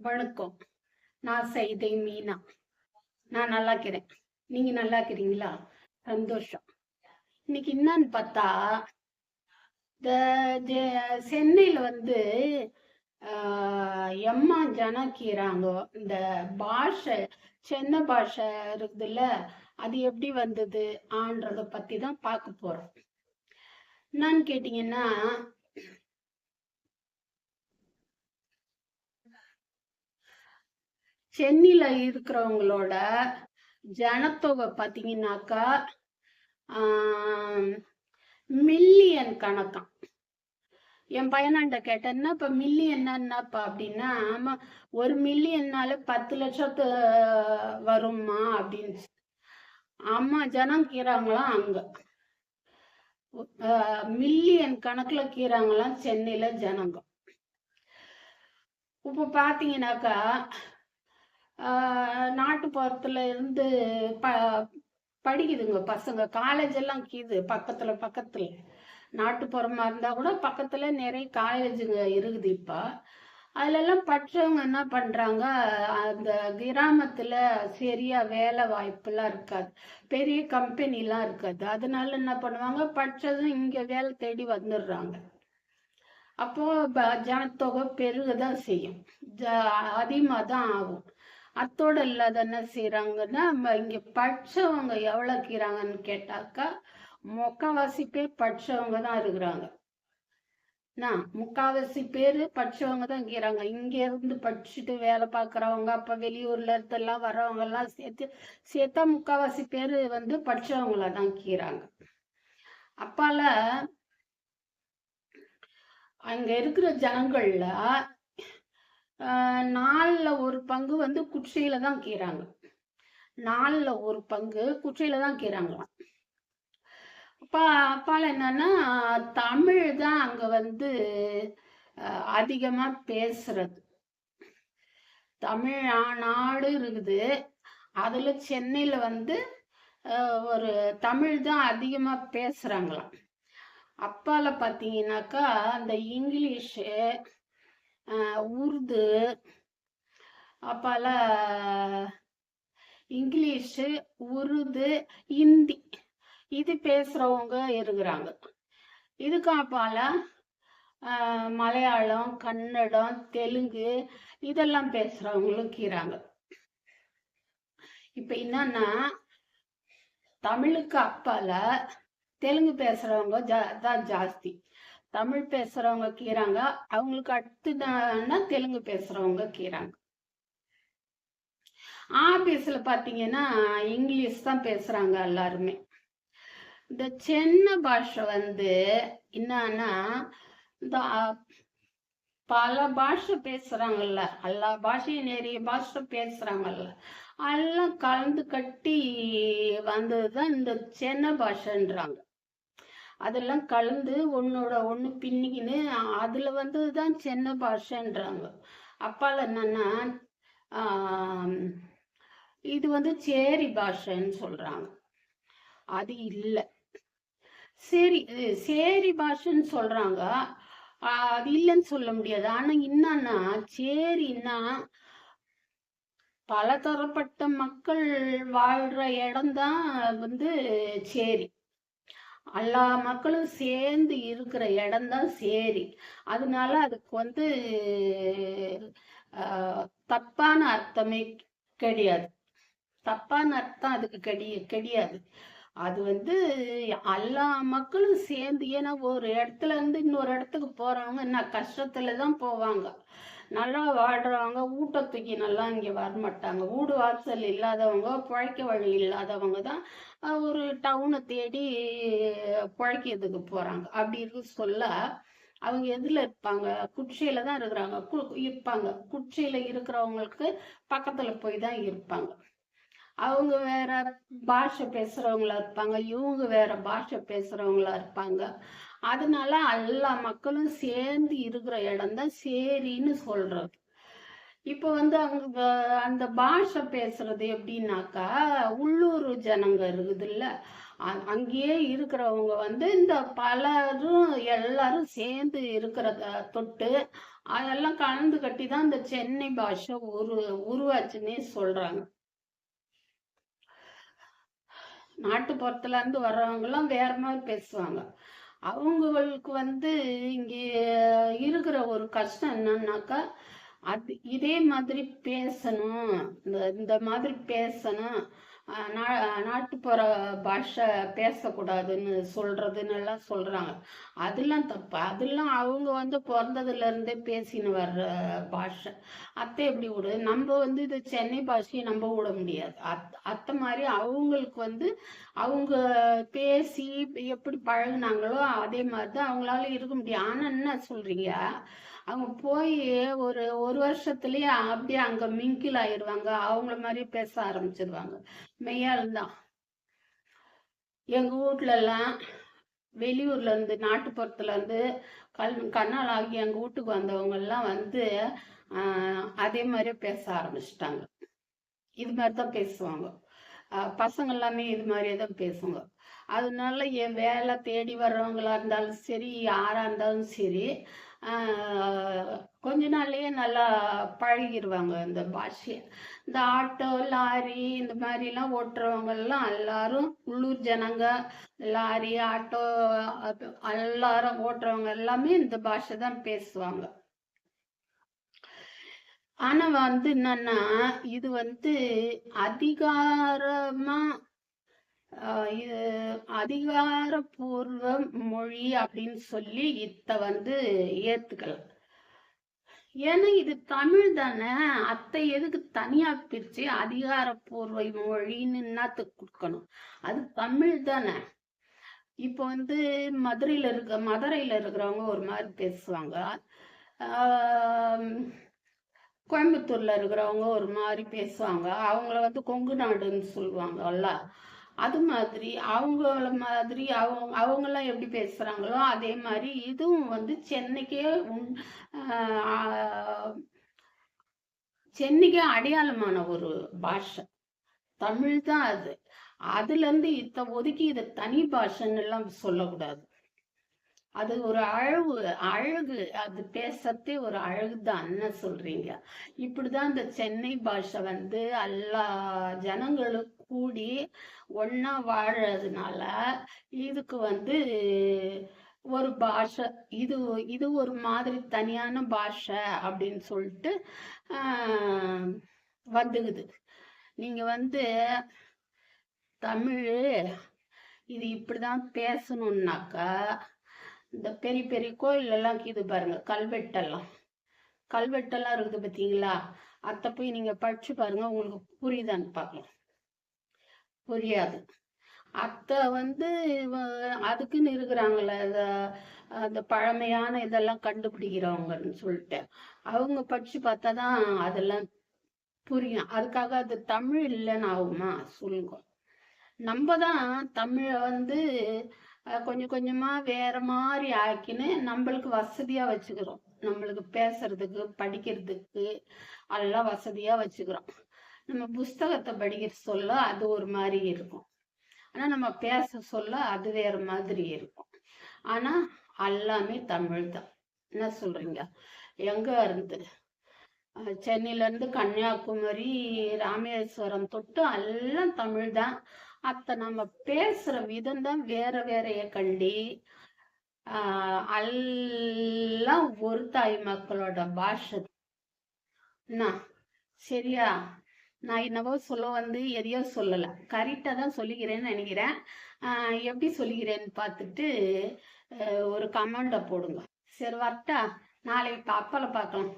வணக்கம். நான் செய்தை மீனா. நான் நல்லா இருக்கிறேன் நீங்க நல்லா இருக்கிறீங்களா சந்தோஷம். இன்னைக்கு என்னன்னு பார்த்தா இந்த சென்னையில வந்து ஆஹ், எம்மா ஜனக்கீராங்க இந்த பாஷை சென்னை பாஷை இருக்குதுல்ல அது எப்படி வந்தது ஆன்றத பத்தி தான் பார்க்க போறோம். என்னன்னு கேட்டீங்கன்னா சென்னையில இருக்கிறவங்களோட ஜனத்தொகை பார்த்தீங்கன்னாக்கா மில்லியன் கணக்கான் என் பையனாண்ட கேட்டேன்னா இப்போ மில்லியன் என்னப்பா? அப்படின்னா ஆமா ஒரு மில்லியன்னால பத்து லட்சத்து வருமா அப்படின்னு. ஆமா ஜனம் கீறாங்களாம் அங்க. மில்லியன் கணக்குல கீறாங்களாம் சென்னையில ஜனங்க. இப்போ பார்த்தீங்கன்னாக்கா நாட்டுப்புறத்துல இருந்து ப படிக்குதுங்க பசங்க. காலேஜ் எல்லாம் கீது பக்கத்துல பக்கத்துல. நாட்டுப்புறமா இருந்தா கூட பக்கத்துல நிறைய காலேஜுங்க இருக்குது இப்போ. அதுலெல்லாம் பற்றவங்க படிச்சவங்க என்ன பண்றாங்க அந்த கிராமத்துல சரியா வேலை வாய்ப்புலாம் இருக்காது. பெரிய கம்பெனிலாம் இருக்காது. அதனால என்ன பண்ணுவாங்க படிச்சதும் இங்க வேலை தேடி வந்துடுறாங்க. அப்போ ப- ஜனத்தொகை பெருகதான் செய்யும். ஜ- அதிகமாக தான் ஆகும். அத்தோட இல்லாத என்ன செய்யறாங்கன்னா இங்க படிச்சவங்க எவ்வளவு இருக்கிறாங்கன்னு கேட்டாக்கா முக்கால்வாசி பேர் படித்தவங்க தான் இருக்கிறாங்க. நான் முக்காவாசி பேர் படித்தவங்க தான் இருக்கிறாங்க. இங்க இருந்து படிச்சுட்டு வேலை பார்க்கறவங்க அப்போ வெளியூர்ல இருந்தெல்லாம் வர்றவங்க எல்லாம் சேர்த்து சேர்த்தா முக்காவாசி பேர் வந்து படித்தவங்கள தான் இருக்கிறாங்க. அப்பால அங்க இருக்கிற ஜனங்கள்ல ஆஹ் பங்கு வந்து குச்சியில தான் கீறாங்க. நாலுல ஒரு பங்கு குச்சியில தான் கீறாங்களாம். அப்பா அப்பால என்னன்னா தமிழ் தான் அங்க வந்து அதிகமா பேசுறது. தமிழ் நாடு இருக்குது. அதுல சென்னையில வந்து ஆஹ் ஒரு தமிழ் தான் அதிகமா பேசுறாங்களாம். அப்பால பாத்தீங்கன்னாக்கா அந்த இங்கிலீஷு ஆஹ் உருது அப்பால இங்கிலீஷு உருது இந்தி. இது பேசுறவங்க இருக்கிறாங்க. இதுக்கு அப்பால ஆஹ் மலையாளம் கன்னடம் தெலுங்கு இதெல்லாம் பேசுறவங்களும் கீறாங்க இப்ப என்னன்னா தமிழுக்கு அப்பால தெலுங்கு பேசுறவங்க ஜா- தான் ஜாஸ்தி. தமிழ் பேசுறவங்க கீறாங்க. அவங்களுக்கு அடுத்துதான்னா தெலுங்கு பேசுறவங்க கீறாங்க. ஆபீஸ்ல பாத்தீங்கன்னா இங்கிலீஷ் தான் பேசுறாங்க எல்லாருமே. இந்த சென்னை பாஷை வந்து என்னன்னா இந்த பல பாஷை பேசுறாங்கல்ல எல்லா பாஷையும் நிறைய பாஷை பேசுறாங்கல்ல எல்லாம் கலந்து கட்டி வந்ததுதான் இந்த சென்னை பாஷைன்றாங்க. அதெல்லாம் கலந்து ஒன்னோட ஒண்ணு பின்னிக்கின்னு அதுல வந்ததுதான் சென்னை பாஷைன்றாங்க. அப்பால என்னன்னா இது வந்து சேரி பாஷைன்னு சொல்றாங்க. அது இல்ல. சரி சேரி பாஷைன்னு சொல்றாங்க. அது இல்லைன்னு சொல்ல முடியாது. ஆனா என்னன்னா சேரின்னா பலதரப்பட்ட மக்கள் வாழ்ற இடம்தான் வந்து சேரி. எல்லா மக்களும் சேர்ந்து இருக்கிற இடம்தான் சேரி. அதனால அதுக்கு வந்து ஆஹ், தப்பான அர்த்தமே கிடையாது. தப்பான அர்த்தம் அதுக்கு கிடை கிடையாது. அது வந்து எல்லா மக்களும் சேர்ந்து ஏன்னா ஒரு இடத்துல இருந்து இன்னொரு இடத்துக்கு போறவங்க என்ன கஷ்டத்துல தான் போவாங்க. நல்லா வாழ்றவங்க ஊட்ட தூக்கி நல்லா இங்க வரமாட்டாங்க. வீடு வாசல் இல்லாதவங்க பிழைக்க வழி இல்லாதவங்க தான் ஒரு டவுனை தேடி பிழைக்கிறதுக்கு போறாங்க. அப்படி இருக்கு சொல்ல அவங்க எதுல இருப்பாங்க? குச்சியில தான் இருக்கிறாங்க. கு- இருப்பாங்க. குச்சியில இருக்கிறவங்களுக்கு பக்கத்துல போய் தான் இருப்பாங்க. அவங்க வேற பாஷை பேசுறவங்களா இருப்பாங்க. இவங்க வேற பாஷை பேசுறவங்களா இருப்பாங்க. அதனால எல்லா மக்களும் சேர்ந்து இருக்கிற இடம் தான் சேரின்னு சொல்றது. இப்போ வந்து அங்க அந்த பாஷை பேசுறது எப்படின்னாக்கா உள்ளூர் ஜனங்க இருக்குதுல்ல. அங்கேயே இருக்கிறவங்க வந்து இந்த பலரும் எல்லாரும் சேர்ந்து இருக்கிறத தொட்டு அதெல்லாம் கலந்து கட்டி தான் இந்த சென்னை பாஷை உரு உருவாச்சுன்னே சொல்றாங்க. நாட்டுப்புறத்துல இருந்து வேற மாதிரி பேசுவாங்க. அவங்களுக்கு வந்து இங்கே இருக்கிற ஒரு கஷ்டம் என்னன்னாக்கா அது இதே மாதிரி பேசணும். இந்த இந்த மாதிரி பேசணும். நா நாட்டுப்புற பாஷை பேசக்கூடாதுன்னு சொல்கிறதுன்னெல்லாம் எல்லாம் அதெல்லாம் தப்பு. அதெல்லாம் அவங்க வந்து பிறந்ததுல இருந்தே பேசின்னு வர்ற பாஷை. அத்தை எப்படி விடு? நம்ம வந்து இது சென்னை பாஷையை நம்ம விட முடியாது. அத் அத்தை மாதிரி அவங்களுக்கு வந்து அவங்க பேசி எப்படி பழகுனாங்களோ அதே மாதிரி தான் அவங்களால இருக்க முடியும். ஆனால் என்ன சொல்கிறீங்க அவங்க போய் ஒரு ஒரு வருஷத்துலயே அப்படியே அங்க மிங்கில் ஆயிடுவாங்க. அவங்கள மாதிரி பேச ஆரம்பிச்சிருவாங்க. மெய்யால் தான் எங்க வீட்ல எல்லாம் வெளியூர்ல இருந்து நாட்டுப்புறத்துல இருந்து கல் கண்ணால் ஆகி எங்க வீட்டுக்கு வந்தவங்க எல்லாம் வந்து அதே மாதிரி பேச ஆரம்பிச்சிட்டாங்க. இது மாதிரி தான் பேசுவாங்க. பசங்க எல்லாமே இது மாதிரியே தான் பேசுவாங்க. அதனால என் வேலை தேடி வர்றவங்களா இருந்தாலும் சரி யாரா இருந்தாலும் சரி கொஞ்ச நாள்லயே நல்லா பழகிடுவாங்க இந்த பாஷையை இந்த ஆட்டோ லாரி இந்த மாதிரிலாம் ஓட்டுறவங்க எல்லாம் எல்லாரும் உள்ளூர் ஜனங்க லாரி ஆட்டோ எல்லாரும் ஓட்டுறவங்க எல்லாமே இந்த பாஷை தான் பேசுவாங்க. ஆனா வந்து என்னன்னா இது வந்து அதிகாரமா இது அதிகாரப்பூர்வ மொழி அப்படின்னு சொல்லி இத்த வந்து ஏத்துக்கலாம். ஏன்னா இது தமிழ் தானே அத்தை எதுக்கு தனியா பிரிச்சு அதிகாரப்பூர்வ மொழின்னு என்னத்துக்கு கொடுக்கணும்? அது தமிழ் தானே. இப்போ வந்து மதுரையில இருக்க மதுரையில இருக்கிறவங்க ஒரு மாதிரி பேசுவாங்க. கோயம்புத்தூர்ல இருக்கிறவங்க ஒரு மாதிரி பேசுவாங்க. அவங்கள வந்து கொங்கு நாடுன்னு சொல்லுவாங்கல்ல. அது மாதிரி அவங்கள மாதிரி அவங்க அவங்கெல்லாம் எப்படி பேசுகிறாங்களோ அதே மாதிரி இதுவும் வந்து சென்னைக்கே சென்னைக்கே அடையாளமான ஒரு பாஷை. தமிழ் தான் அது. அதுலேருந்து இத்த ஒதுக்கி இதை தனி பாஷைன்னு எல்லாம் சொல்லக்கூடாது. அது ஒரு அழகு அழகு. அது பேசத்தே ஒரு அழகு தான். என்ன சொல்றீங்க? இப்படிதான் இந்த சென்னை பாஷை வந்து எல்லா ஜனங்களும் கூடி ஒன்னா வாழறதுனால இதுக்கு வந்து ஒரு பாஷை இது இது ஒரு மாதிரி தனியான பாஷை அப்படின்னு சொல்லிட்டு வந்துக்குது நீங்க வந்து தமிழ் இது இப்படிதான் பேசணும்னாக்கா இந்த பெரிய பெரிய கோயிலெல்லாம் கீது பாருங்க கல்வெட்டெல்லாம். கல்வெட்டெல்லாம் இருக்குது பார்த்தீங்களா அத்தை போய் நீங்க படிச்சு பாருங்க உங்களுக்கு புரியுதான்னு பார்க்கலாம். புரியாது. அத்தை வந்து அதுக்குன்னு இருக்கிறாங்களே அந்த பழமையான இதெல்லாம் கண்டுபிடிக்கிறவங்கன்னு சொல்லிட்டு. அவங்க படிச்சு பார்த்தா தான் அதெல்லாம் புரியும். அதுக்காக அது தமிழ் இல்லைன்னு ஆகுமா? சொல்லுங்க. நம்ம தான் தமிழை வந்து கொஞ்சம் கொஞ்சமா வேற மாதிரி ஆக்கின்னு நம்மளுக்கு வசதியா வச்சுக்கிறோம். நம்மளுக்கு பேசுறதுக்கு படிக்கிறதுக்கு அதெல்லாம் வசதியா வச்சுக்கிறோம். நம்ம புஸ்தகத்தை படிக்கிற சொல்ல அது ஒரு மாதிரி இருக்கும். ஆனா நம்ம பேச சொல்ல அது வேற மாதிரி இருக்கும். ஆனா எல்லாமே தமிழ் தான். என்ன சொல்றீங்க? எங்க இருந்து? சென்னையில இருந்து கன்னியாகுமரி ராமேஸ்வரம் தொட்டு எல்லாம் தமிழ் தான். அத்த நம்ம பேசுற விதம் தான் வேற வேறைய கண்டி எல்லாம் ஒரு தாய் மக்களோட பாஷை. சரியா? நான் என்னவோ சொல்ல வந்து எதையோ சொல்லலை. கரெக்டாக தான் சொல்லிக்கிறேன்னு நினைக்கிறேன். எப்படி சொல்லிக்கிறேன்னு பார்த்துட்டு ஒரு கமெண்டை போடுங்க. சரி வரட்டா. நாளைக்கு அப்பால பார்க்கலாம்.